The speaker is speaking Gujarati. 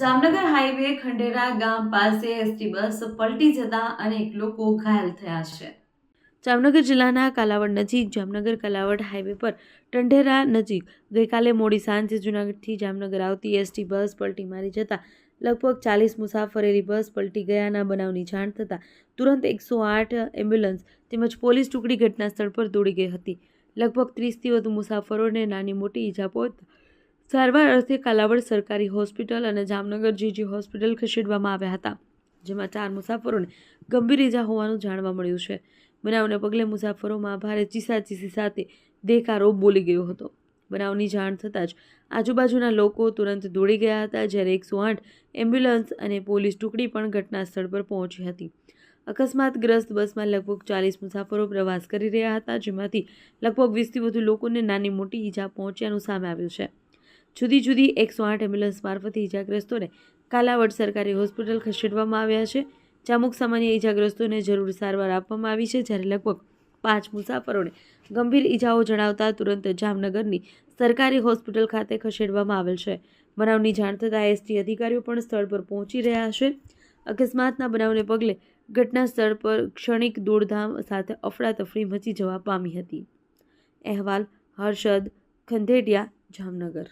જામનગર હાઈવે ખંડેરા ગામ પાસે એસટી બસ પલટી જતા અનેક લોકો ઘાયલ થયા છે. જામનગર જિલ્લાના કાલાવડ નજીક, જામનગર કાલાવડ હાઈવે પર ટંઢેરા નજીક ગઈકાલે મોડી સાંજે જૂનાગઢથી જામનગર આવતી એસટી બસ પલટી મારી જતા લગભગ ચાલીસ મુસાફરેલી બસ પલટી ગયાના બનાવની જાણ થતાં તુરંત એકસો આઠ એમ્બ્યુલન્સ તેમજ પોલીસ ટુકડી ઘટના સ્થળ પર દોડી ગઈ હતી. લગભગ ત્રીસથી વધુ મુસાફરોને નાની મોટી ઈજા પહોંચતા સારવાર અર્થે કાલાવડ સરકારી હોસ્પિટલ અને જામનગર જીજી હોસ્પિટલ ખસેડવામાં આવ્યા હતા, જેમાં ચાર મુસાફરોને ગંભીર ઈજા હોવાનું જાણવા મળ્યું છે. બનાવને પગલે મુસાફરોમાં ભારે ચીસાચીસી સાથે દેકારો બોલી ગયો હતો. બનાવની જાણ થતાં જ આજુબાજુના લોકો તુરંત દોડી ગયા હતા, જ્યારે એકસો આઠ એમ્બ્યુલન્સ અને પોલીસ ટુકડી પણ ઘટના સ્થળ પર પહોંચી હતી. અકસ્માતગ્રસ્ત બસમાં લગભગ ચાલીસ મુસાફરો પ્રવાસ કરી રહ્યા હતા, જેમાંથી લગભગ વીસથી વધુ લોકોને નાની મોટી ઈજા પહોંચ્યાનું સામે આવ્યું છે. જુદી જુદી એકસો આઠ એમ્બ્યુલન્સ મારફતે ઈજાગ્રસ્તોને કાલાવડ સરકારી હોસ્પિટલ ખસેડવામાં આવ્યા છે. જ્યાં સામાન્ય ઈજાગ્રસ્તોને જરૂર સારવાર આપવામાં આવી છે, જ્યારે લગભગ પાંચ મુસાફરોને ગંભીર ઈજાઓ જણાવતા તુરંત જામનગરની સરકારી હોસ્પિટલ ખાતે ખસેડવામાં આવેલ છે. બનાવની જાણ થતાં એસટી અધિકારીઓ પણ સ્થળ પર પહોંચી રહ્યા છે. અકસ્માતના બનાવને પગલે ઘટના સ્થળ પર ક્ષણિક દોડધામ સાથે અફડાતફડી મચી જવા પામી હતી. અહેવાલ હર્ષદ ખંધેટિયા જામનગર.